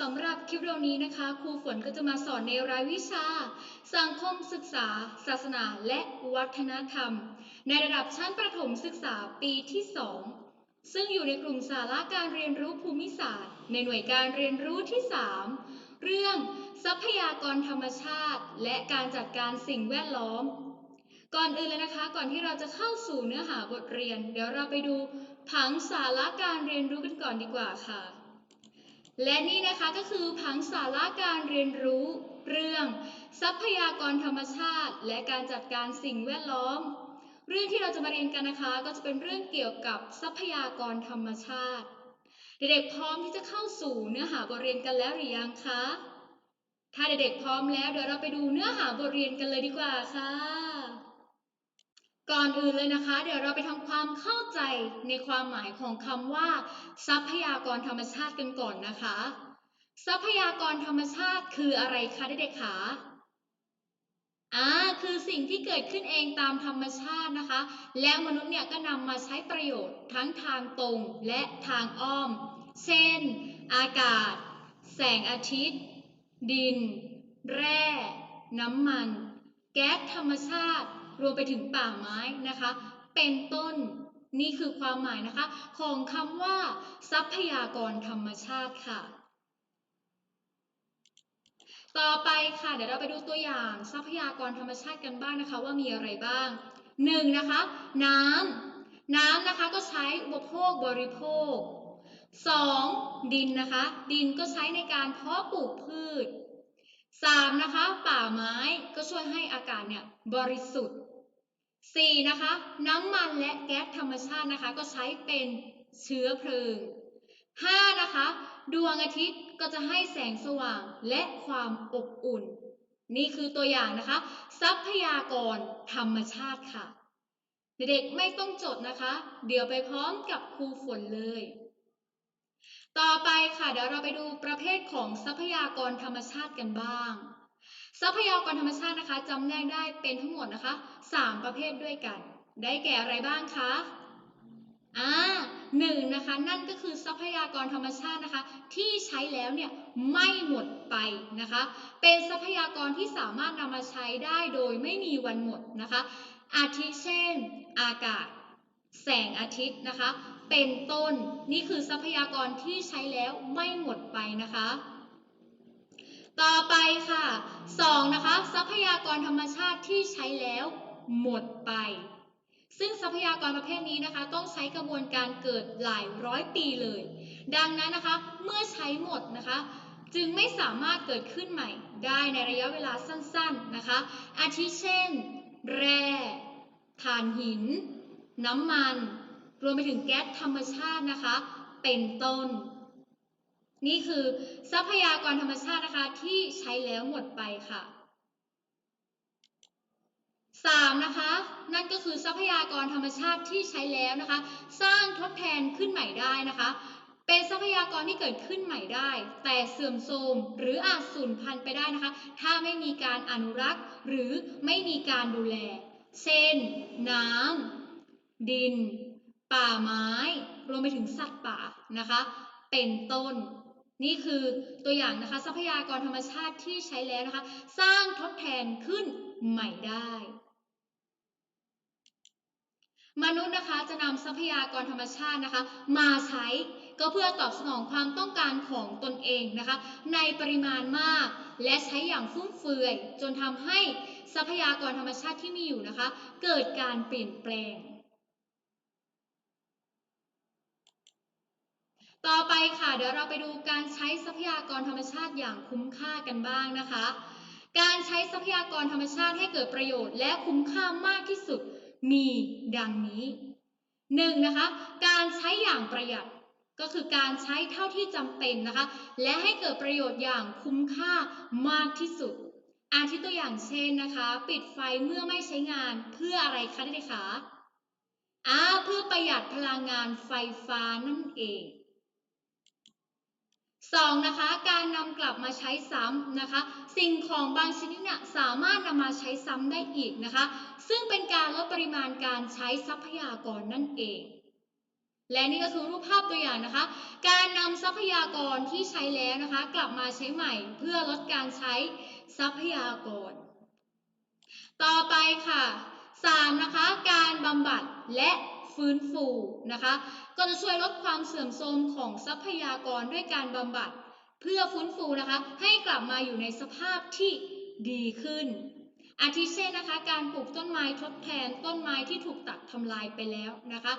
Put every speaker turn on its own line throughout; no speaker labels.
สำหรับคลิปวิดีโอนี้นะคะ ครูฝนก็จะมาสอนในรายวิชา สังคมศึกษา ศาสนาและวัฒนธรรม ในระดับชั้นประถมศึกษาปีที่ 2 ซึ่งอยู่ในกลุ่มสาระการเรียนรู้ภูมิศาสตร์ ในหน่วยการเรียนรู้ที่ 3 เรื่องทรัพยากรธรรมชาติ และการจัดการสิ่งแวดล้อม ก่อนอื่นเลยนะคะ ก่อนที่เราจะเข้าสู่เนื้อหาบทเรียน เดี๋ยวเราไปดูผังสาระการเรียนรู้กันก่อนดีกว่าค่ะ และนี่นะคะก็คือผังสาระการเรียนรู้เรื่อง ทรัพยากรธรรมชาติ และการจัดการสิ่งแวดล้อม เรื่องที่เราจะมาเรียนกันนะคะ ก็จะเป็นเรื่องเกี่ยวกับทรัพยากรธรรมชาติ เด็กๆพร้อมที่จะเข้าสู่เนื้อหาบทเรียนกันแล้วหรือยังคะ ถ้าเด็กๆพร้อมแล้วเดี๋ยวเราไปดูเนื้อหาบทเรียนกันเลยดีกว่าค่ะ ก่อนอื่นเลยนะคะ เดี๋ยวเราไปทำความเข้าใจในความหมายของคำว่า ทรัพยากรธรรมชาติกันก่อนนะคะ ทรัพยากรธรรมชาติคืออะไรคะเด็กๆคะอ่าคือสิ่งที่เกิดขึ้นเองตามธรรมชาตินะคะ แล้วมนุษย์เนี่ยก็นำมาใช้ประโยชน์ทั้งทางตรงและทางอ้อม เช่น อากาศ แสงอาทิตย์ ดิน แร่ น้ำมัน แก๊สธรรมชาติ รวมไปถึงป่าไม้นะคะ เป็นต้นนี่คือความหมายนะคะ ของคำว่า ทรัพยากรธรรมชาติค่ะ ต่อไปค่ะเดี๋ยวเราไปดูตัวอย่างทรัพยากรธรรมชาติกันบ้างนะคะ ว่ามีอะไรบ้าง 1. นะคะ น้ำน้ำนะคะก็ใช้อุปโภคบริโภค 2. ดินนะคะ ดินก็ใช้ในการเพาะปลูกพืช 3. นะคะ ป่าไม้ก็ช่วยให้อากาศเนี่ยบริสุทธิ์ 4. นะคะน้ำมันและแก๊สธรรมชาตินะคะ ก็ใช้เป็นเชื้อเพลิง 5. นะคะ ดวงอาทิตย์ก็จะให้แสงสว่างและความอบอุ่น นี่คือตัวอย่างนะคะ ทรัพยากรธรรมชาติค่ะ เด็กไม่ต้องจดนะคะ เดี๋ยวไปพร้อมกับครูฝนเลย ต่อไปค่ะ เดี๋ยวเราไปดูประเภทของทรัพยากรธรรมชาติกันบ้าง ทรัพยากรธรรมชาตินะคะจำแนกได้เป็นทั้งหมดนะคะ 3 ประเภทด้วยกัน ได้แก่อะไรบ้างคะอ่าหนึ่งนะคะนั่นก็คือทรัพยากรธรรมชาตินะคะ ที่ใช้แล้วเนี่ยไม่หมดไปนะคะ เป็นทรัพยากรที่สามารถนำมาใช้ได้โดยไม่มีวันหมดนะคะ อาทิเช่น อากาศ แสงอาทิตย์นะคะ เป็นต้นนี่คือทรัพยากรที่ใช้แล้วไม่หมดไปนะคะ ต่อไปค่ะ 2. นะคะ ทรัพยากรธรรมชาติที่ใช้แล้วหมดไป ซึ่งทรัพยากรประเภทนี้นะคะ ต้องใช้กระบวนการเกิดหลายร้อยปีเลย ดังนั้นนะคะ เมื่อใช้หมดนะคะ จึงไม่สามารถเกิดขึ้นใหม่ได้ในระยะเวลาสั้นๆนะคะ อาทิเช่น แร่ถ่านหิน น้ำมัน รวมไปถึงแก๊สธรรมชาตินะคะ เป็นต้น นี่คือทรัพยากรธรรมชาตินะคะที่ใช้แล้วหมดไปค่ะ 3. นะคะนั่นก็คือทรัพยากรธรรมชาติที่ใช้แล้วนะคะ สร้างทดแทนขึ้นใหม่ได้นะคะ เป็นทรัพยากรที่เกิดขึ้นใหม่ได้ แต่เสื่อมโทรมหรืออาจสูญพันธุ์ไปได้นะคะ ถ้าไม่มีการอนุรักษ์ หรือไม่มีการดูแล เช่น น้ำดิน ป่าไม้ รวมไปถึงสัตว์ป่านะคะ เป็นต้น นี่คือตัวอย่างนะคะทรัพยากรธรรมชาติที่ใช้แล้วนะคะ สร้างทดแทนขึ้นใหม่ได้ มนุษย์นะคะจะนำทรัพยากรธรรมชาตินะคะ มาใช้ก็เพื่อตอบสนองความต้องการของตนเองนะคะ ในปริมาณมาก และใช้อย่างฟุ่มเฟือย จนทำให้ทรัพยากรธรรมชาติที่มีอยู่นะคะ เกิดการเปลี่ยนแปลง ต่อไปค่ะเดี๋ยวเราไปดูการใช้ทรัพยากรธรรมชาติอย่างคุ้มค่ากันบ้างนะคะ การใช้ทรัพยากรธรรมชาติให้เกิดประโยชน์ และคุ้มค่ามากที่สุดมีดังนี้ 1. นะคะ การใช้อย่างประหยัดก็คือการใช้เท่าที่จำเป็นนะคะ และให้เกิดประโยชน์อย่างคุ้มค่ามากที่สุด อาทิตัวอย่างเช่นนะคะ ปิดไฟเมื่อไม่ใช้งานเพื่ออะไรคะเด็กๆคะอ่าเพื่อประหยัดพลังงานไฟฟ้านั่นเอง 2. นะคะการนำกลับมาใช้ซ้ำนะคะ สิ่งของบางชนิดเนี่ยสามารถนำมาใช้ซ้ำได้อีกนะคะ ซึ่งเป็นการลดปริมาณการใช้ทรัพยากรนั่นเอง และนี่ก็คือรูปภาพตัวอย่างนะคะ การนำทรัพยากรที่ใช้แล้วนะคะ กลับมาใช้ใหม่ เพื่อลดการใช้ทรัพยากร ต่อไปค่ะ 3. นะคะการบำบัดและ ฟื้นฟูนะคะ ก็จะช่วยลดความเสื่อมโทรมของทรัพยากรด้วยการบำบัด เพื่อฟื้นฟูนะคะ ให้กลับมาอยู่ในสภาพที่ดีขึ้น อาทิเช่นนะคะ การปลูกต้นไม้ทดแทนต้นไม้ที่ถูกตัดทำลายไปแล้วนะคะ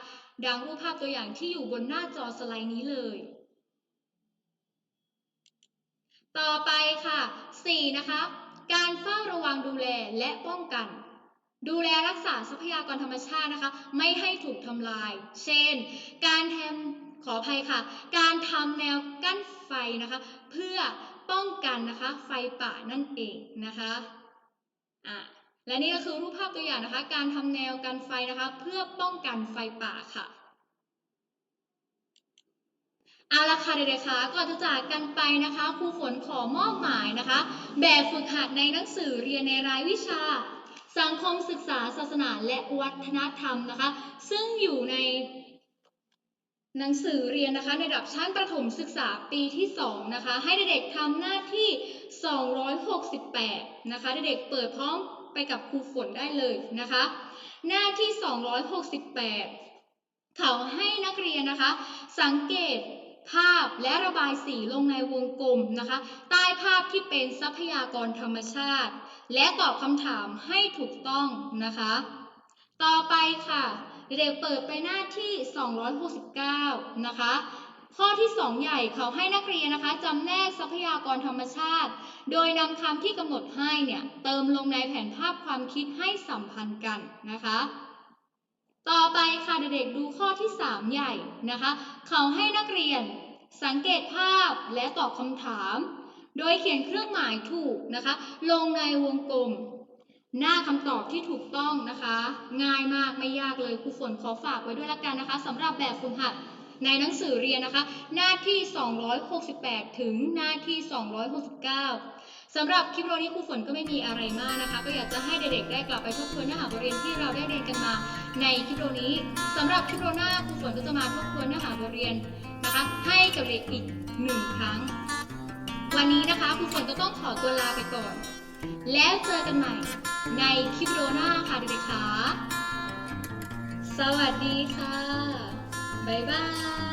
ดังรูปภาพตัวอย่างที่อยู่บนหน้าจอสไลด์นี้เลยต่อไปค่ะ 4. นะคะ การเฝ้าระวังดูแลและป้องกัน ดูแลรักษาทรัพยากรธรรมชาตินะคะ ไม่ให้ถูกทำลาย เช่น การทำขออภัยค่ะ การทำแนวกั้นไฟนะคะ เพื่อป้องกันนะคะ ไฟป่านั่นเองนะคะอะและนี่ก็คือรูปภาพตัวอย่างนะคะ การทำแนวกันไฟนะคะ เพื่อป้องกันไฟป่าค่ะเอาละค่ะเด็กๆคะก่อนจะจากกันไปนะคะครูฝนขอมอบหมายนะคะ แบบฝึกหัดในหนังสือเรียนในรายวิชา สังคมศึกษาศาสนาและวัฒนธรรมนะคะ ซึ่งอยู่ในหนังสือเรียนนะคะในระดับชั้นประถมศึกษาปีที่ 2 นะคะ ให้เด็กๆทำหน้าที่ 268 นะคะ เด็กๆเปิดพร้อมไปกับครูฝนได้เลยนะคะ หน้าที่ 268 เขาให้นักเรียนนะคะ สังเกต ภาพและระบายสีลงในวงกลมนะคะ ใต้ภาพที่เป็นทรัพยากรธรรมชาติ และตอบคำถามให้ถูกต้องนะคะ ต่อไปค่ะ เด็กเปิดไปหน้าที่ 269 นะคะ ข้อที่ 2 ใหญ่เขาให้นักเรียนนะคะจำแนกทรัพยากรธรรมชาติ โดยนำคำที่กำหนดให้เนี่ยเติมลงในแผนภาพความคิดให้สัมพันธ์กันนะคะ ต่อไปค่ะเด็กๆดูข้อที่ 3 ใหญ่นะคะ เขาให้นักเรียนสังเกตภาพและตอบคำถาม โดยเขียนเครื่องหมายถูกนะคะ ลงในวงกลม หน้าคำตอบที่ถูกต้องนะคะ ง่ายมากไม่ยากเลยครูฝนขอฝากไว้ด้วยละกันนะคะสำหรับแบบฝึกหัดในหนังสือเรียนนะคะ หน้าที่ 268 ถึงหน้าที่ 269 สำหรับคลิปวิดีโอนี้ครูฝนก็ไม่มีอะไรมากนะคะ ก็อยากจะให้เด็กๆได้กลับไปทบทวนเนื้อหาบทเรียนที่เราได้เรียนกันมาในคลิปวิดีโอนี้สำหรับคลิปโอหน้าครูฝนก็จะมาทบทวนเนื้อหาบทเรียนนะคะ ให้กับเด็กอีกหนึ่งครั้ง วันนี้นะคะครูฝนก็ต้องขอตัวลาไปก่อน แล้วเจอกันใหม่ในคลิปโอหน้าค่ะเด็กๆค่ะสวัสดีค่ะบ๊ายบาย